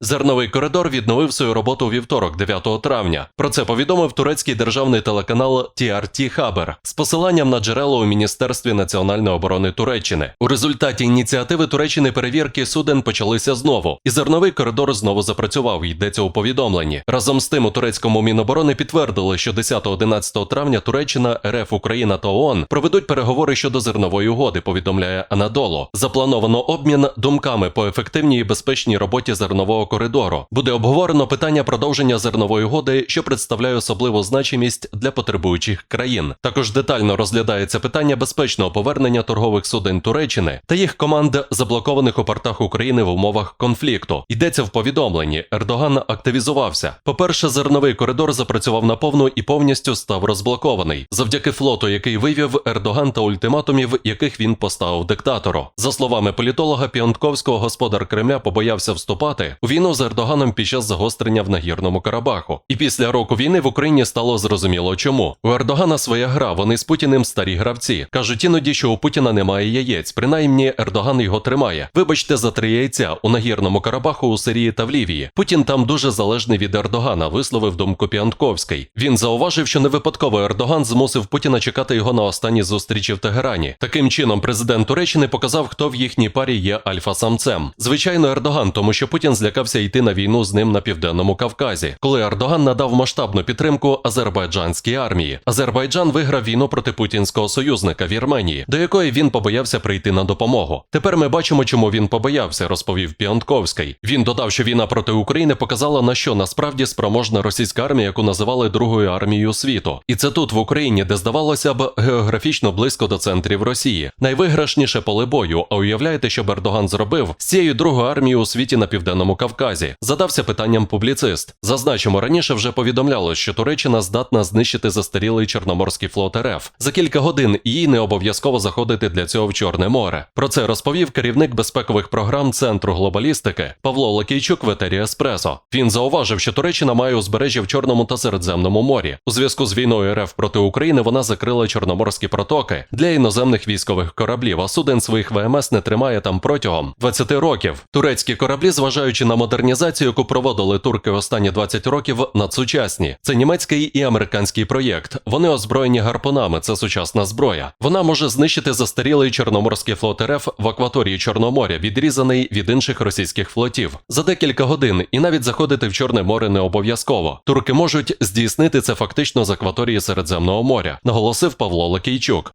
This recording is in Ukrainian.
Зерновий коридор відновив свою роботу у вівторок, 9 травня. Про це повідомив турецький державний телеканал TRT Haber з посиланням на джерело у Міністерстві національної оборони Туреччини. У результаті ініціативи Туреччини перевірки суден почалися знову, і зерновий коридор знову запрацював. Йдеться у повідомленні. Разом з тим у турецькому міноборони підтвердили, що 10-11 травня Туреччина, РФ, Україна та ООН проведуть переговори щодо зернової угоди. Повідомляє Анадоло. Заплановано обмін думками по ефективній і безпечній роботі зернового коридору. Буде обговорено питання продовження зернової угоди, що представляє особливу значимість для потребуючих країн. Також детально розглядається питання безпечного повернення торгових суден Туреччини та їх команд, заблокованих у портах України в умовах конфлікту. Йдеться в повідомленні. Ердоган активізувався. По-перше, зерновий коридор запрацював наповну і повністю став розблокований завдяки флоту, який вивів Ердоган та ультиматумів, яких він поставив диктатору. За словами політолога Піонтковського, господар Кремля побоявся вступати у війну з Ердоганом під час загострення в нагірному Карабаху. І після року війни в Україні стало зрозуміло, чому у Ердогана своя гра. Вони з Путіним старі гравці. кажуть іноді, що у Путіна немає яєць. Принаймні, Ердоган його тримає. Вибачте за три яйця у нагірному Карабаху у Сирії та в Лівії. Путін там дуже залежний від Ердогана, висловив думку Піантковський. Він зауважив, що не випадково Ердоган змусив Путіна чекати його на останній зустрічі в Тегерані. Таким чином, президент Туреччини показав, хто в їхній парі є альфа-самцем. Звичайно, Ердоган, тому що Путін злякався йти на війну з ним на південному Кавказі, коли Ердоган надав масштабну підтримку азербайджанській армії. Азербайджан виграв війну проти путінського союзника Вірменії, до якої він побоявся прийти на допомогу. Тепер ми бачимо, чому він побоявся, розповів Піонтковський. Він додав, що війна проти України показала на що насправді спроможна російська армія, яку називали другою армією світу. І це тут в Україні, де здавалося б географічно близько до центрів Росії. Найвиграшніше поле бою. А уявляєте, що Ердоган зробив з цією другою армією у світі на південному Кавказі? Задався питанням публіцист. Зазначимо, раніше вже повідомляло, що Туреччина здатна знищити застарілий Чорноморський флот РФ. За кілька годин їй не обов'язково заходити для цього в Чорне море. Про це розповів керівник безпекових програм Центру глобалістики Павло Лакійчук в етері Еспресо. Він зауважив, що Туреччина має узбережжя в Чорному та Середземному морі. У зв'язку з війною РФ проти України вона закрила чорноморські протоки для іноземних військових кораблів, а суден своїх ВМС не тримає там протягом 20 років. Турецькі кораблі, зважаючи на модернізацію, яку проводили турки останні 20 років, надсучасні. Це німецький і американський проєкт. Вони озброєні гарпунами. Це сучасна зброя. Вона може знищити застарілий чорноморський флот РФ в акваторії Чорного моря, відрізаний від інших російських флотів за декілька годин, і навіть заходити в Чорне море не обов'язково. Турки можуть здійснити це фактично з акваторії Середземного моря, наголосив Павло Лакійчук.